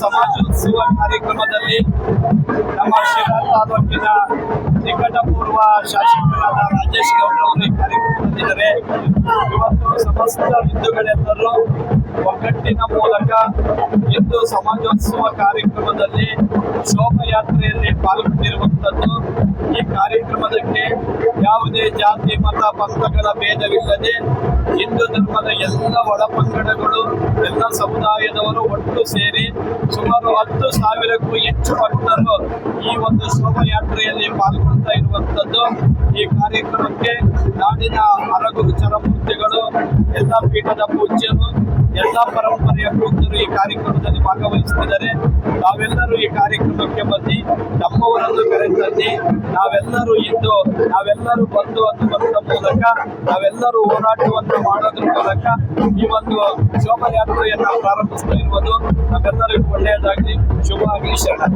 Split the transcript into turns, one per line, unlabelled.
ಸಮಾಜೋತ್ಸವ ಕಾರ್ಯಕ್ರಮದಲ್ಲಿ ನಮ್ಮ ಶಿರಾ ತಾಲೂಕಿನ ನಿಕಟಪೂರ್ವ ಶಾಸಕರಾದ ರಾಜೇಶ್ ಗೌಡ ಅವರು ಈ ಕಾರ್ಯಕ್ರಮದಲ್ಲಿದ್ದಾರೆ ಇವತ್ತು ಸಮಸ್ತ ಹಿಂದೂಗಳೆಲ್ಲರೂ ಒಗ್ಗಟ್ಟಿನ ಮೂಲಕ ಹಿಂದೂ ಸಮಾಜೋತ್ಸವ ಕಾರ್ಯಕ್ರಮದಲ್ಲಿ ಶೋಭಯಾತ್ರೆಯಲ್ಲಿ ಪಾಲ್ಗೊಂಡಿರುವಂತದ್ದು ಈ ಕಾರ್ಯಕ್ರಮದಕ್ಕೆ ಯಾವುದೇ ಜಾತಿ, ಮತ, ಪಂಥಗಳ ಭೇದವಿಲ್ಲದೆ ಹಿಂದೂ ಧರ್ಮದ ಎಲ್ಲ ಒಳಪಂಗಡಗಳು ಎಲ್ಲ ಸಮುದಾಯದವರು ಒಟ್ಟು ಸೇರಿ ಸುಮಾರು ಹತ್ತು ಸಾವಿರಕ್ಕೂ ಹೆಚ್ಚು ಭಕ್ತರು ಈ ಒಂದು ಶೋಭಯಾತ್ರೆಯಲ್ಲಿ ಪಾಲ್ಗೊಳ್ತಾ ಇರುವಂತದ್ದು ಈ ಕಾರ್ಯಕ್ರಮಕ್ಕೆ ನಾಡಿನ ಅರಗು ಚರಮೂರ್ತಿಗಳು, ಎಲ್ಲ ಪೀಠದ ಪೂಜ್ಯರು, ಎಲ್ಲ ಪರಂಪರೆಯ ಪೂಜ್ಯರು ಈ ಕಾರ್ಯಕ್ರಮದಲ್ಲಿ ಭಾಗವಹಿಸುತ್ತಿದ್ದಾರೆ. ನಾವೆಲ್ಲರೂ ಈ ಕಾರ್ಯಕ್ರಮಕ್ಕೆ ಬಂದು ನಮ್ಮವರನ್ನು ನಾವೆಲ್ಲರೂ ಇದ್ದು ನಾವೆಲ್ಲರೂ ಬಂದು ಅನ್ನುವಂಥ ಮೂಲಕ, ನಾವೆಲ್ಲರೂ ಹೋರಾಟವನ್ನು ಮಾಡೋದ್ರ ಮೂಲಕ ಈ ಒಂದು ಶೋಭಾಯಾತ್ರೆಯನ್ನು ಪ್ರಾರಂಭಿಸ್ತಾ ಇರುವುದು ನಮ್ಮೆಲ್ಲರಿಗೂ ಒಳ್ಳೆಯದಾಗಲಿ. ಶುಭ ಆಗಲಿ, ಶರಣ